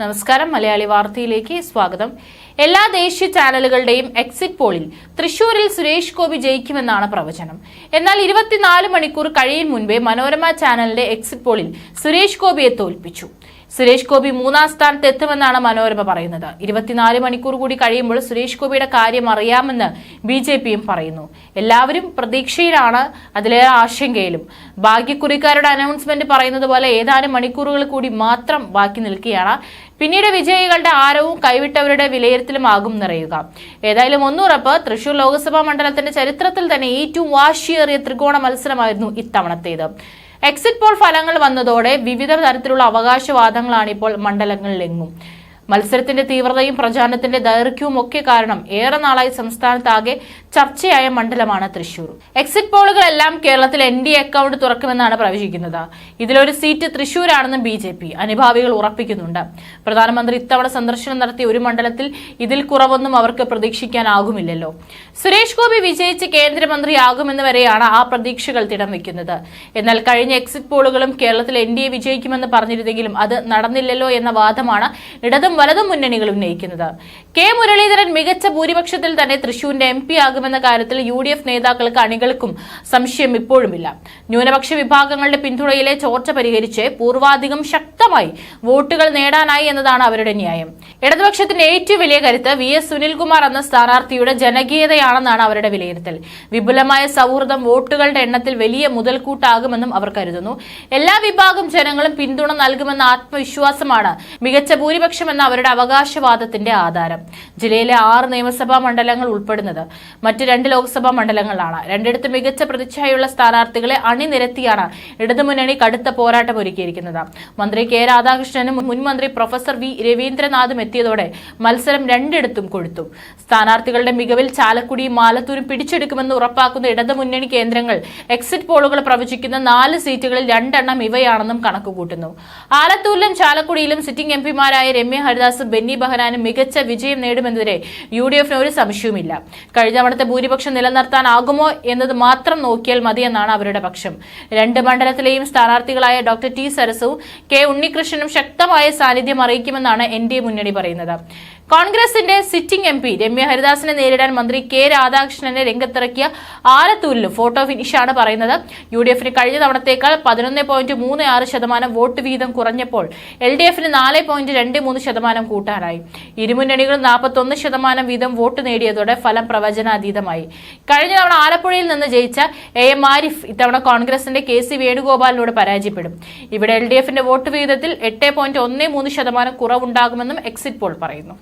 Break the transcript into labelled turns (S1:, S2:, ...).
S1: നമസ്കാരം. മലയാളി വാർത്തയിലേക്ക് സ്വാഗതം. എല്ലാ ദേശീയ ചാനലുകളുടെയും എക്സിറ്റ് പോളിൽ തൃശൂരിൽ സുരേഷ് ഗോപി ജയിക്കുമെന്നാണ് പ്രവചനം. എന്നാൽ ഇരുപത്തിനാല് മണിക്കൂർ കഴിയും മുൻപേ മനോരമ ചാനലിന്റെ എക്സിറ്റ് പോളിൽ സുരേഷ് ഗോപിയെ തോൽപ്പിച്ചു. സുരേഷ് ഗോപി മൂന്നാം സ്ഥാനത്ത് എത്തുമെന്നാണ് മനോരമ പറയുന്നത്. ഇരുപത്തിനാല് മണിക്കൂർ കൂടി കഴിയുമ്പോൾ സുരേഷ് ഗോപിയുടെ കാര്യം അറിയാമെന്ന് ബി ജെ പിയും പറയുന്നു. എല്ലാവരും പ്രതീക്ഷയിലാണ് അതിലേറെ ആശങ്കയിലും. ഭാഗ്യക്കുറിക്കാരുടെ അനൗൺസ്മെന്റ് പറയുന്നത് പോലെ ഏതാനും മണിക്കൂറുകൾ കൂടി മാത്രം ബാക്കി നിൽക്കുകയാണ്. പിന്നീട് വിജയികളുടെ ആരവും കൈവിട്ടവരുടെ വിലയിരുത്തലുമാകും നിറയുക. ഏതായാലും ഒന്നുറപ്പ് തൃശൂർ ലോക്സഭാ മണ്ഡലത്തിന്റെ ചരിത്രത്തിൽ തന്നെ ഏറ്റവും വാശിയേറിയ ത്രികോണ മത്സരമായിരുന്നു ഇത്തവണത്തേത്. എക്സിറ്റ് പോൾ ഫലങ്ങൾ വന്നതോടെ വിവിധ തരത്തിലുള്ള അവകാശവാദങ്ങളാണ് ഇപ്പോൾ മണ്ഡലങ്ങളിലെങ്ങും. മത്സരത്തിന്റെ തീവ്രതയും പ്രചാരണത്തിന്റെ ദൈർഘ്യവും ഒക്കെ കാരണം ഏറെ നാളായി സംസ്ഥാനത്താകെ ചർച്ചയായ മണ്ഡലമാണ് തൃശൂർ എക്സിറ്റ് പോളുകളെല്ലാം കേരളത്തിൽ എൻ ഡി അക്കൗണ്ട് തുറക്കുമെന്നാണ് പ്രവചിക്കുന്നത്. ഇതിലൊരു സീറ്റ് തൃശൂരാണെന്ന് ബി ജെ പി അനുഭാവികൾ ഉറപ്പിക്കുന്നുണ്ട്. പ്രധാനമന്ത്രി ഇത്തവണ സന്ദർശനം നടത്തിയ ഒരു മണ്ഡലത്തിൽ ഇതിൽ കുറവൊന്നും അവർക്ക് പ്രതീക്ഷിക്കാനാകുമില്ലല്ലോ. സുരേഷ് ഗോപി വിജയിച്ച് കേന്ദ്രമന്ത്രിയാകുമെന്ന് വരെയാണ് ആ പ്രതീക്ഷകൾ തിടം വെക്കുന്നത്. എന്നാൽ കഴിഞ്ഞ എക്സിറ്റ് പോളുകളും കേരളത്തിൽ എൻ ഡി എ വിജയിക്കുമെന്ന് പറഞ്ഞിരുന്നെങ്കിലും അത് നടന്നില്ലല്ലോ എന്ന വാദമാണ് ഇടതും വലതും മുന്നണികൾ ഉന്നയിക്കുന്നത്. കെ മുരളീധരൻ മികച്ച ഭൂരിപക്ഷത്തിൽ തന്നെ തൃശൂരിന്റെ എം പി ആകുമെന്ന കാര്യത്തിൽ യു ഡി എഫ് നേതാക്കൾക്ക് അണികൾക്കും സംശയം ഇപ്പോഴുമില്ല. ന്യൂനപക്ഷ വിഭാഗങ്ങളുടെ പിന്തുണയിലെ ചോർച്ച പരിഹരിച്ച് പൂർവാധികം ശക്തമായി വോട്ടുകൾ നേടാനായി എന്നതാണ് അവരുടെ ന്യായം. ഇടതുപക്ഷത്തിന്റെ ഏറ്റവും വലിയ കരുത്ത് വി എസ് സുനിൽകുമാർ എന്ന സ്ഥാനാർത്ഥിയുടെ ജനകീയതയാണെന്നാണ് അവരുടെ വിലയിരുത്തൽ. വിപുലമായ സൗഹൃദം വോട്ടുകളുടെ എണ്ണത്തിൽ വലിയ മുതൽക്കൂട്ടാകുമെന്നും അവർ കരുതുന്നു. എല്ലാ വിഭാഗം ജനങ്ങളും പിന്തുണ നൽകുമെന്ന ആത്മവിശ്വാസമാണ് മികച്ച ഭൂരിപക്ഷം എന്ന അവരുടെ അവകാശവാദത്തിന്റെ ആധാരം. ജില്ലയിലെ ആറ് നിയമസഭാ മണ്ഡലങ്ങൾ ഉൾപ്പെടുന്നത്. മറ്റ് രണ്ട് ലോക്സഭാ മണ്ഡലങ്ങളാണ്. രണ്ടിടത്ത് മികച്ച പ്രതിച്ഛായുള്ള സ്ഥാനാർത്ഥികളെ അണിനിരത്തിയാണ് ഇടതുമുന്നണി കടുത്ത പോരാട്ടം ഒരുക്കിയിരിക്കുന്നത്. മന്ത്രി കെ രാധാകൃഷ്ണനും മുൻ മന്ത്രി പ്രൊഫസർ വി രവീന്ദ്രനാഥും എത്തിയതോടെ മത്സരം രണ്ടിടത്തും കൊഴുത്തു. സ്ഥാനാർത്ഥികളുടെ മികവിൽ ചാലക്കുടിയും മാലത്തൂരും പിടിച്ചെടുക്കുമെന്ന് ഉറപ്പാക്കുന്ന ഇടതുമുന്നണി കേന്ദ്രങ്ങൾ എക്സിറ്റ് പോളുകൾ പ്രവചിക്കുന്ന നാല് സീറ്റുകളിൽ രണ്ടെണ്ണം ഇവയാണെന്നും കണക്കുകൂട്ടുന്നു. ആലത്തൂരിലും ചാലക്കുടിയിലും സിറ്റിംഗ് എംപിമാരായ രമ്യ ഹരിദാസും ബെന്നി ബഹനാനും മികച്ച വിജയം നേടുമെന്നതിരെ യു ഡി എഫിന് ഒരു സംശയവുമില്ല. കഴിഞ്ഞ തവണത്തെ ഭൂരിപക്ഷം നിലനിർത്താനാകുമോ എന്നത് മാത്രം നോക്കിയാൽ മതിയെന്നാണ് അവരുടെ പക്ഷം. രണ്ട് മണ്ഡലത്തിലെയും സ്ഥാനാർത്ഥികളായ ഡോക്ടർ ടി സരസും കെ ഉണ്ണികൃഷ്ണനും ശക്തമായ സാന്നിധ്യം അറിയിക്കുമെന്നാണ് എൻ ഡി എ മുന്നണി പറയുന്നത്. കോൺഗ്രസിന്റെ സിറ്റിംഗ് എം പി രമ്യ ഹരിദാസിനെ നേരിടാൻ മന്ത്രി കെ രാധാകൃഷ്ണനെ രംഗത്തിറക്കിയ ആലത്തൂരിലും ഫോട്ടോ ഫിനിഷാണ് പറയുന്നത്. യു ഡി എഫിന് കഴിഞ്ഞ തവണത്തേക്കാൾ പതിനൊന്ന് പോയിന്റ് മൂന്ന് ആറ് ശതമാനം വോട്ട് വീതം കുറഞ്ഞപ്പോൾ എൽ ഡി എഫിന് നാല് പോയിന്റ് രണ്ട് മൂന്ന് ശതമാനം കൂട്ടാനായി. ഇരുമുന്നണികളും നാൽപ്പത്തൊന്ന് ശതമാനം വീതം വോട്ട് നേടിയതോടെ ഫലം പ്രവചനാതീതമായി. കഴിഞ്ഞ തവണ ആലപ്പുഴയിൽ നിന്ന് ജയിച്ച എ എം ആരിഫ് ഇത്തവണ കോൺഗ്രസിന്റെ കെ സി വേണുഗോപാലിനോട് പരാജയപ്പെടും. ഇവിടെ എൽ ഡി എഫിന്റെ വോട്ട് വീതത്തിൽ എട്ട് പോയിന്റ് ഒന്ന് മൂന്ന് ശതമാനം കുറവുണ്ടാകുമെന്നും എക്സിറ്റ് പോൾ പറയുന്നു.